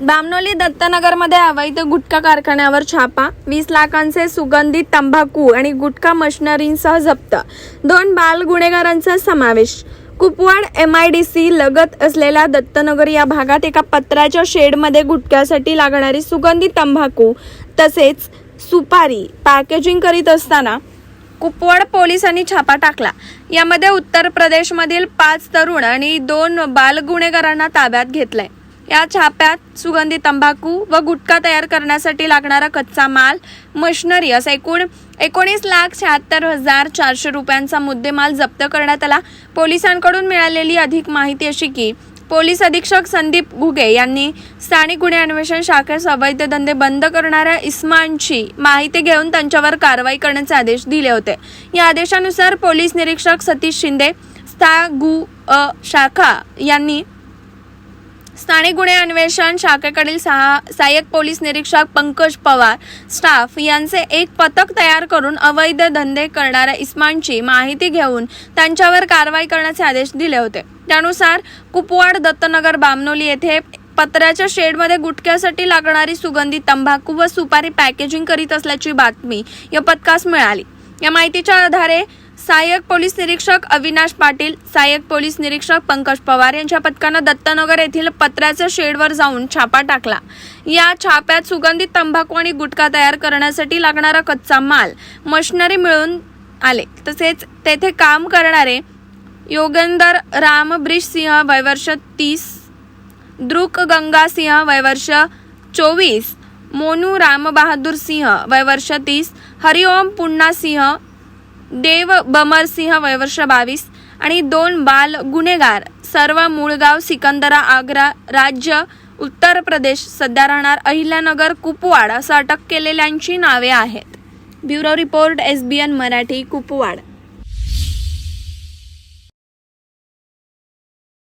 बामनोली दत्तनगरमध्ये अवैध गुटखा कारखान्यावर छापा वीस लाखांचे सुगंधित तंबाखू आणि गुटखा मशिनरींसह जप्त. दोन बाल गुन्हेगारांचा समावेश. Kupwad M I D C लगत असलेल्या दत्तनगर या भागात एका पत्राच्या शेडमध्ये गुटख्यासाठी लागणारी सुगंधित तंबाखू तसेच सुपारी पॅकेजिंग करीत असताना कुपवाड पोलिसांनी छापा टाकला. यामध्ये उत्तर प्रदेशमधील पाच तरुण आणि दोन बाल गुन्हेगारांना ताब्यात घेतलंय. या छाप्यात सुगंधी तंबाखू व गुटखा तयार करण्यासाठी लागणारा कच्चा माल मशिनरी असा एकूण एकोणीस लाख शहात्तर हजार चारशे रुपयांचा मुद्देमाल जप्त करण्यात आला. पोलिसांकडून मिळालेली अधिक माहिती अशी की पोलीस अधीक्षक संदीप घुगे यांनी स्थानिक गुन्हे अन्वेषण शाखेस अवैध धंदे बंद करणाऱ्या इस्मांची माहिती घेऊन त्यांच्यावर कारवाई करण्याचे आदेश दिले होते. या आदेशानुसार पोलीस निरीक्षक सतीश शिंदे स्था गु अ शाखा यांनी स्थानिक गुन्हे अन्वेषण शाखेकडील सहा सहाय्यक पोलीस निरीक्षक पंकज पवार स्टाफ यांचे एक पथक तयार करून अवैध धंदे करणाऱ्या इस्मानची माहिती घेऊन त्यांच्यावर कारवाई करण्याचे आदेश दिले होते. त्यानुसार कुपवाड दत्तनगर बामनोली येथे पत्र्याच्या शेडमध्ये गुटख्यासाठी लागणारी सुगंधी तंबाखू व सुपारी पॅकेजिंग करीत असल्याची बातमी या पथकास मिळाली. या माहितीच्या आधारे सहाय्यक पोलीस निरीक्षक अविनाश पाटील सहाय्यक पोलीस निरीक्षक पंकज पवार यांच्या पथकानं दत्तनगर येथील पत्र्याच्या शेडवर जाऊन छापा टाकला. या छाप्यात सुगंधित तंबाखू आणि गुटखा तयार करण्यासाठी लागणारा कच्चा माल मशिनरी मिळून आले. तसेच तेथे काम करणारे योगेंदर राम ब्रिज सिंह वयवर्ष तीस द्रुक गंगा सिंह वयवर्ष चोवीस मोनू राम बहादूर सिंह वयवर्ष तीस हरिओम पुन्ना सिंह देव बमरसिंह वयवर्ष बावीस आणि दोन बाल गुन्हेगार सर्व मूळगाव सिकंदरा आग्रा राज्य उत्तर प्रदेश सध्या राहणार अहिल्यानगर कुपवाड असं अटक केलेल्यांची नावे आहेत. Bureau report S B N Marathi Kupwad.